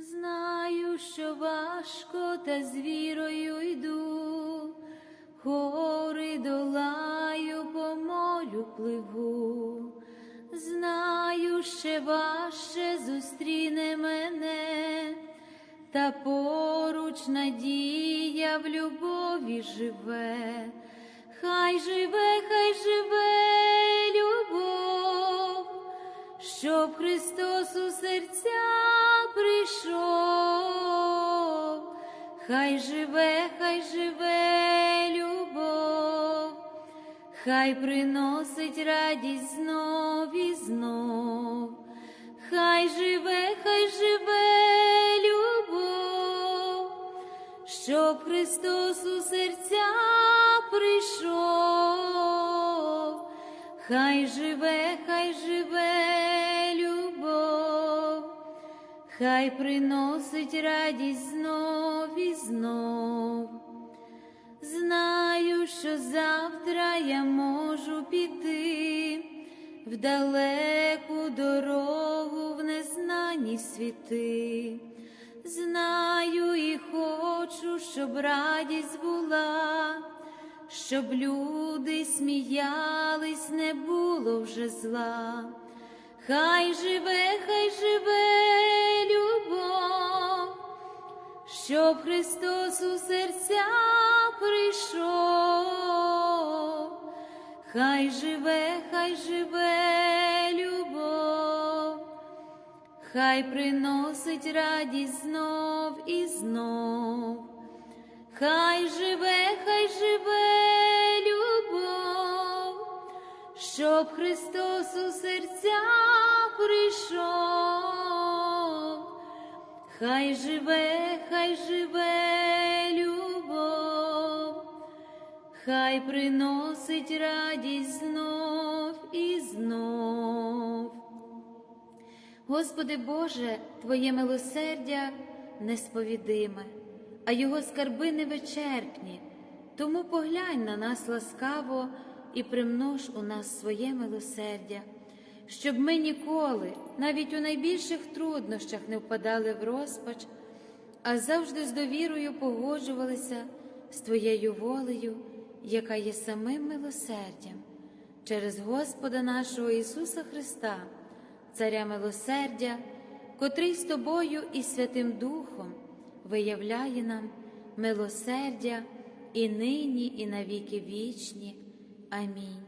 Знаю, що важко, та з вірою йду, гори долаю, помолю пливу. Знаю, ще важче зустріне мене, та поруч надія в любові живе. Хай живе, хай живе щоб Христос у серця прийшов, хай живе, хай живе любов, хай приносить радість знов і знов, хай живе, хай живе любов, щоб Христос у серця прийшов, хай живе, хай живе хай приносить радість знов і знов. Знаю, що завтра я можу піти в далеку дорогу в незнані світи. Знаю і хочу, щоб радість була, щоб люди сміялись, не було вже зла. Хай живе, хай живе щоб Христос у серця прийшов, хай живе, хай живе любов, хай приносить радість знов і знов, хай живе, хай живе любов, щоб Христос у серця прийшов. Хай живе, хай живе любов, хай приносить радість знов і знов. Господи Боже, Твоє милосердя несповідиме, а Його скарби невичерпні, тому поглянь на нас ласкаво і примнож у нас своє милосердя щоб ми ніколи, навіть у найбільших труднощах, не впадали в розпач, а завжди з довірою погоджувалися з Твоєю волею, яка є самим милосердям, через Господа нашого Ісуса Христа, Царя милосердя, котрий з Тобою і Святим Духом виявляє нам милосердя і нині, і навіки вічні. Амінь.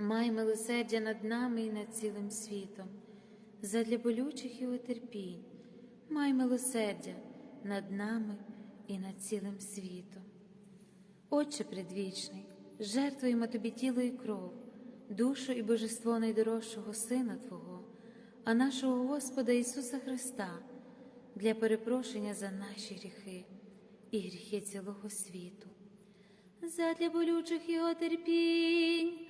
май милосердя над нами і над цілим світом, задля болючих його терпінь, май милосердя над нами і над цілим світом. Отче предвічний, жертвуємо Тобі тіло і кров, душу і божество найдорожчого Сина Твого, а нашого Господа Ісуса Христа для перепрошення за наші гріхи і гріхи цілого світу. Задля болючих Його терпінь,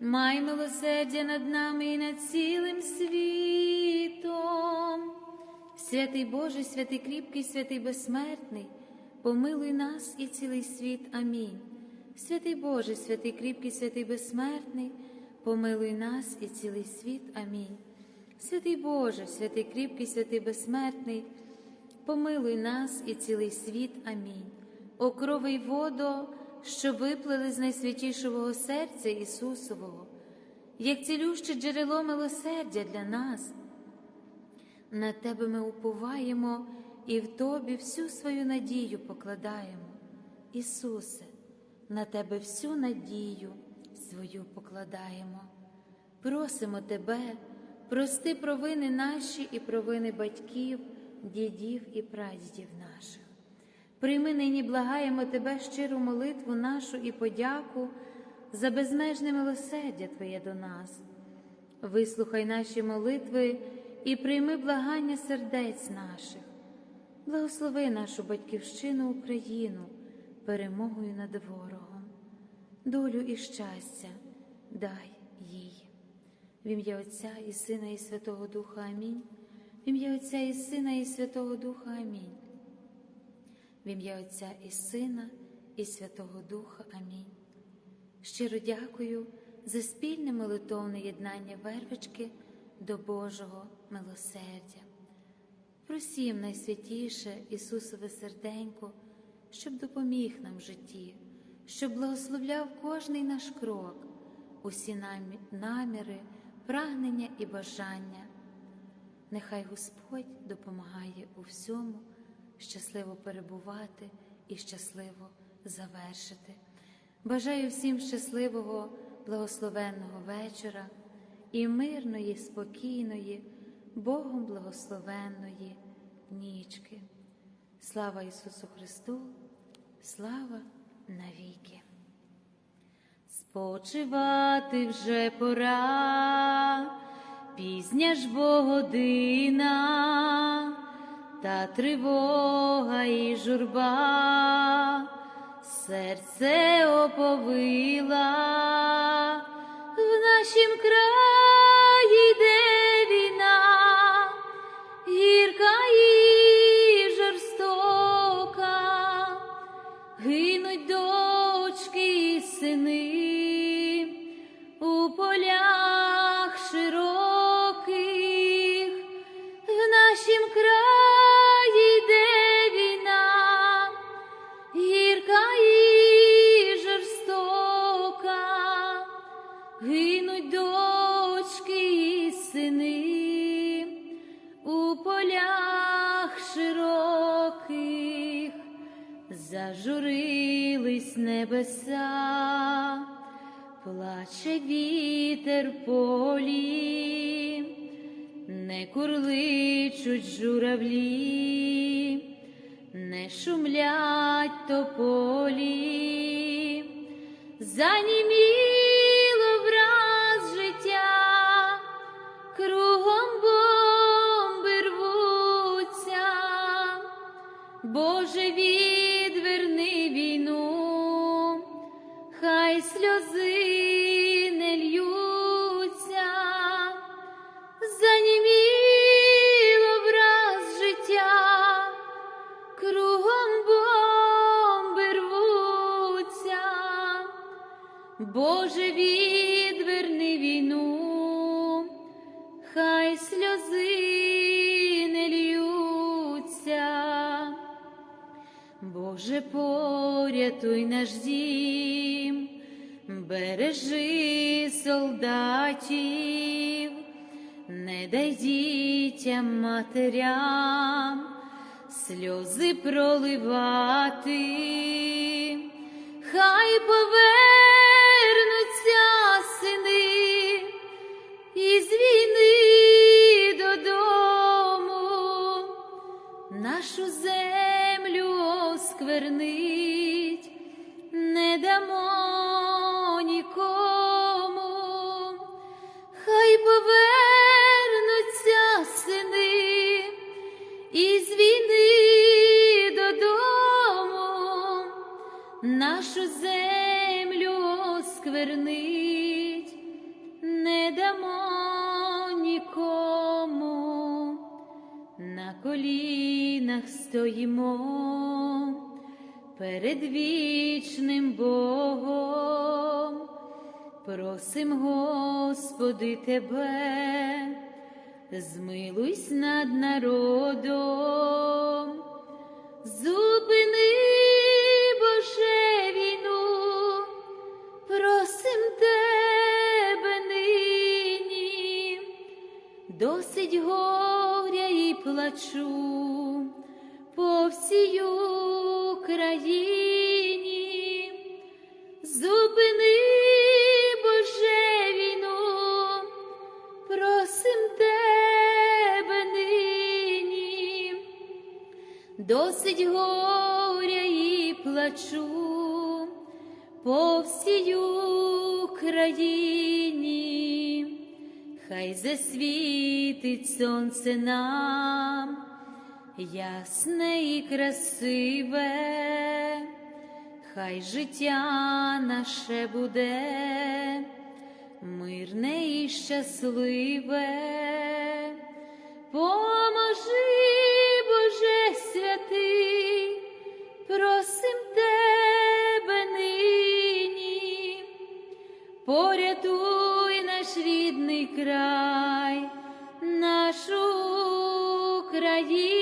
май милосердя над нами і над цілим світом. Святий Божий, святий кріпкий, святий безсмертний, помилуй нас і цілий світ. Амінь. Святий Боже, святий кріпкий, святий безсмертний, помилуй нас і цілий світ. Амінь. Святий Боже, святий кріпкий, святий безсмертний, помилуй нас і цілий світ. Амінь. О крови й водо, що виплили з найсвятішого серця Ісусового, як цілюще джерело милосердя для нас. На Тебе ми уповаємо і в Тобі всю свою надію покладаємо, Ісусе на тебе всю надію свою покладаємо. Просимо тебе, прости провини наші і провини батьків, дідів і прадідів наших. Прийми нині благаємо Тебе щиру молитву нашу і подяку за безмежне милосердя Твоє до нас. Вислухай наші молитви і прийми благання сердець наших, благослови нашу батьківщину Україну перемогою над ворогом, долю і щастя дай їй. В ім'я Отця і Сина, і Святого Духа Амінь. В ім'я Отця і Сина, і Святого Духа Амінь. В ім'я Отця і Сина, і Святого Духа Амінь. Щиро дякую за спільне молитовне єднання вервички до Божого милосердя. Просім найсвятіше Ісусове серденько щоб допоміг нам в житті, щоб благословляв кожний наш крок, усі наміри, прагнення і бажання. Нехай Господь допомагає у всьому, щасливо перебувати і щасливо завершити. Бажаю всім щасливого, благословенного вечора і мирної, спокійної, Богом благословенної нічки. Слава Ісусу Христу, слава навіки. Спочивати вже пора, пізня ж бо година, та тривога і журба, серце оповила в нашім краї, заніміло Боже, порятуй наш дім, бережи солдатів, не дай дітям матерям сльози проливати, хай повернуться сини із війни додому нашу землю осквернить, не дамо перед вічним Богом, просим, Господи, Тебе, змилуйсь над народом, зупини, Боже, війну, просим Тебе нині. Досить горя і плачу по всій Україні, зупини, Боже, війну, просим тебе нині, досить горя і плачу по всій Україні. Хай засвітить сонце нам, ясне і красиве, хай життя наше буде, мирне і щасливе, поможи, Боже святий, просим тебе нині. Порятуй наш рідний край, нашу Україну,